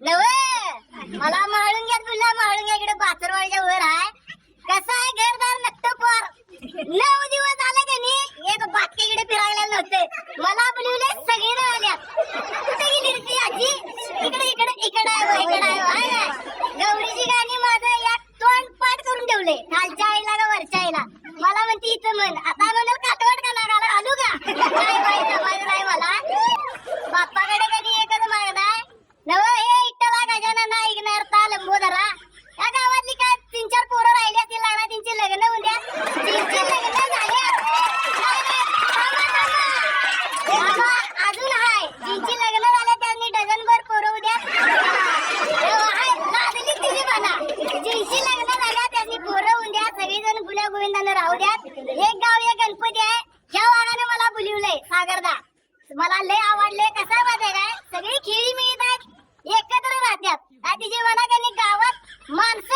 नव मला माळुंग्यात बोलला माळुंग्या इकडे बाचरवाडीच्या वर आहे. कसं आहे घरदार नक्त पोर नऊ दिवस आले का नी एक बाकी इकडे फिरायला नव्हते. मला बोलवले सगळे ना आल्या कुठे गेली ती आजी? इकडे इकडे इकडे आहे इकडे आहे गौरीची गाणी माझं या तोंड पाठ करून ठेवले. खालच्या आईला का वरच्या आईला? मला म्हणते इथं म्हण. गोविंदानं एक गाव एक गणपती आहे. ह्या वाघाने मला बोलिवलंय सागरदा. मला लय आवडले कसा माहिती काय? सगळी खेळी मिळतात एकत्र राहतात. आणि तिची म्हणा त्यांनी गावात माणसं